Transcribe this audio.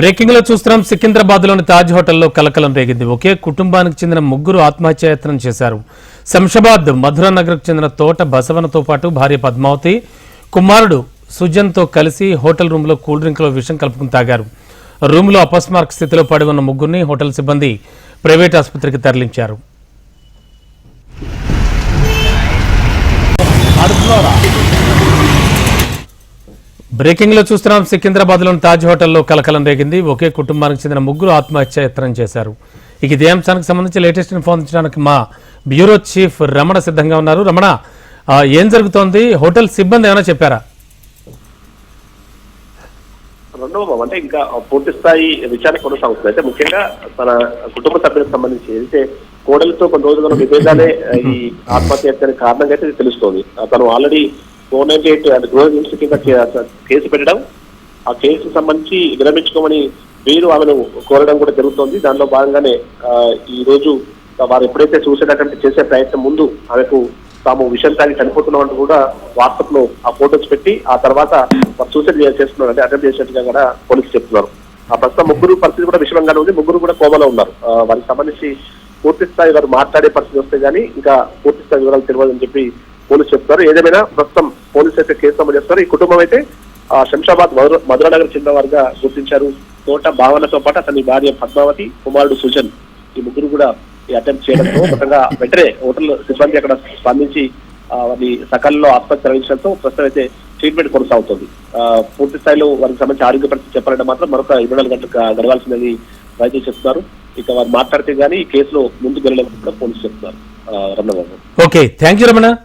బ్రేకింగ్లో చూస్తున్నాం. సికింద్రాబాద్లోని తాజ్ హోటల్లో కలకలం రేగింది. ఒకే కుటుంబానికి చెందిన ముగ్గురు ఆత్మహత్యాయత్నం చేశారు. శంషాబాద్ మధుర నగర్కు చెందిన తోట బసవనతో పాటు భార్య పద్మావతి కుమారుడు సుజన్తో కలిసి హోటల్ రూమ్లో కూల్ డ్రింక్లో విషం కలుపుకుని తాగారు. రూమ్లో అపస్మారక స్థితిలో పడి ఉన్న ముగ్గురిని హోటల్ సిబ్బంది ప్రైవేట్ ఆసుపత్రికి తరలించారు. బ్రేకింగ్లో చూస్తున్నాం. సికింద్రాబాద్లోని తాజ్ హోటల్లో కలకలం రేగింది. ఒకే కుటుంబానికి చెందిన ముగ్గురు ఆత్మహత్య యత్నం చేశారు. ఇక ఇదే అంశానికి సంబంధించి లేటెస్ట్ ఇన్ఫార్మించడానికి మా బ్యూరో చీఫ్ రమణ సిద్ధంగా ఉన్నారు. రమణ ఏం జరుగుతోంది? హోటల్ సిబ్బంది ఏమైనా చెప్పారా? రెండవ అంటే ఇంకా పూర్తి స్థాయి విచారణ కొనసాగుతుంది. అయితే ముఖ్యంగా తన కుటుంబ సభ్యులకు సంబంధించి అయితే కోడలతో కొన్ని రోజుల విభేదాలే ఈ ఆత్మహత్య కారణంగా అయితే తెలుస్తోంది. తను ఆల్రెడీ ఫోర్ నైన్టీ ఎయిట్ గృహ హింస కింద కేసు పెట్టడం ఆ కేసుకు సంబంధించి విరమించుకోమని వీరు ఆమెను కోరడం కూడా జరుగుతోంది. దానిలో భాగంగానే ఈ రోజు వారు ఎప్పుడైతే సూసైడ్ అటెంప్ట్ చేసే ప్రయత్నం ముందు ఆమెకు తాము విషయం తాగి చనిపోతున్నామంటూ కూడా వాట్సాప్లో ఆ ఫోటోస్ పెట్టి ఆ తర్వాత వారు సూసైడ్ చేస్తున్నారు అంటే అటెంప్ట్ చేసినట్టుగా కూడా పోలీసులు చెప్తున్నారు. ఆ ప్రస్తుతం ముగ్గురు పరిస్థితి కూడా విషమంగానే ఉంది. ముగ్గురు కూడా కోమలో ఉన్నారు. వారికి సంబంధించి పూర్తి స్థాయి వారు మాట్లాడే పరిస్థితి వస్తే గానీ ఇంకా పూర్తి స్థాయి వివరాలు తెలియదని చెప్పి పోలీసు చెప్తారు. ఏదేమైనా ప్రస్తుతం పోలీసు అయితే కేసు నమోదు చేస్తారు. ఈ కుటుంబం అయితే ఆ, శంషాబాద్ మధుర మధురానగర్ చెందిన వారిగా గుర్తించారు. తోట భావనతో పాటు అతని భార్య పద్మావతి కుమారుడు సుజన్ ఈ ముగ్గురు కూడా ఈ అటెంప్ట్ చేయడంతో మొత్తంగా వెంటనే హోటల్ సిబ్బంది అక్కడ స్పందించి వారిని సకాలంలో ఆసుపత్రి తరలించడంతో ప్రస్తుతం అయితే ట్రీట్మెంట్ కొనసాగుతుంది. ఆ, పూర్తి స్థాయిలో వారికి సంబంధించి ఆరోగ్య పరిస్థితి చెప్పాలంటే మాత్రం మరొక ఇరవై నాలుగు గంటలు గా- గడవాల్సిందని వైద్యులు చెప్తున్నారు. ఇక వారు మాట్లాడితే గానీ ఈ కేసులో ముందుకు వెళ్ళలేదని కూడా పోలీసులు చెప్తున్నారు. ఆ, Ramanababu. Okay. Thank you Ramana.